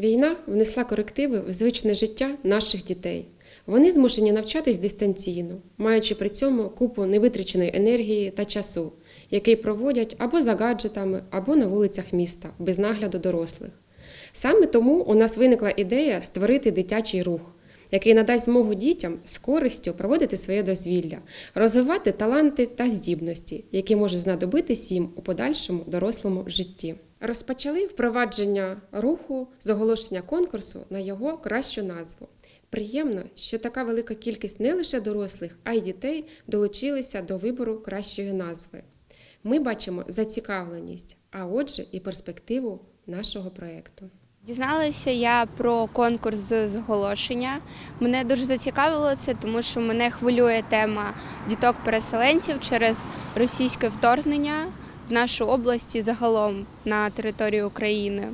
Війна внесла корективи в звичне життя наших дітей. Вони змушені навчатись дистанційно, маючи при цьому купу невитраченої енергії та часу, який проводять або за гаджетами, або на вулицях міста, без нагляду дорослих. Саме тому у нас виникла ідея створити дитячий рух, який надасть змогу дітям з користю проводити своє дозвілля, розвивати таланти та здібності, які можуть знадобитись їм у подальшому дорослому житті. Розпочали впровадження руху з оголошення конкурсу на його кращу назву. Приємно, що така велика кількість не лише дорослих, а й дітей долучилися до вибору кращої назви. Ми бачимо зацікавленість, а отже, і перспективу нашого проєкту. Дізналася я про конкурс з зголошення. Мене дуже зацікавило це, тому що мене хвилює тема діток-переселенців через російське вторгнення нашу область і загалом на територію України.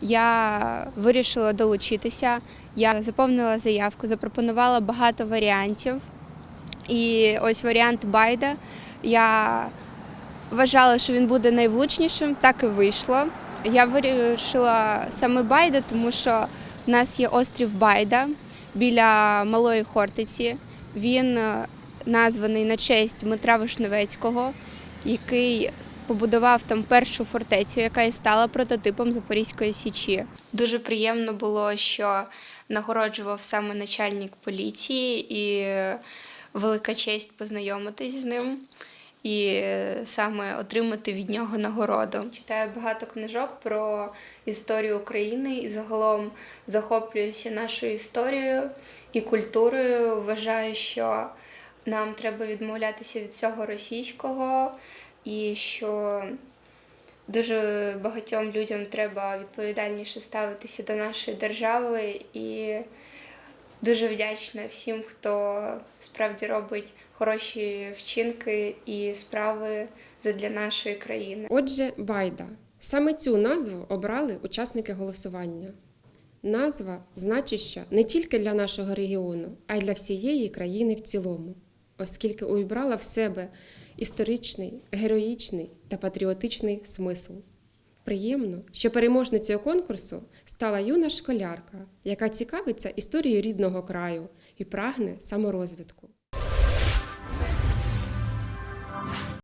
Я вирішила долучитися. Я заповнила заявку, запропонувала багато варіантів. І ось варіант Байда. Я вважала, що він буде найвлучнішим, так і вийшло. Я вирішила саме Байда, тому що в нас є острів Байда біля Малої Хортиці. Він е, названий на честь Дмитра Вишневецького, який побудував там першу фортецю, яка і стала прототипом Запорізької січі. Дуже приємно було, що нагороджував саме начальник поліції, і велика честь познайомитись з ним і саме отримати від нього нагороду. Читаю багато книжок про історію України і загалом захоплююся нашою історією і культурою. Вважаю, що нам треба відмовлятися від всього російського, і що дуже багатьом людям треба відповідальніше ставитися до нашої держави і дуже вдячна всім, хто справді робить хороші вчинки і справи для нашої країни. Отже, Байда. Саме цю назву обрали учасники голосування. Назва значуща не тільки для нашого регіону, а й для всієї країни в цілому, оскільки увібрала в себе історичний, героїчний та патріотичний смисл. Приємно, що переможницею конкурсу стала юна школярка, яка цікавиться історією рідного краю і прагне саморозвитку.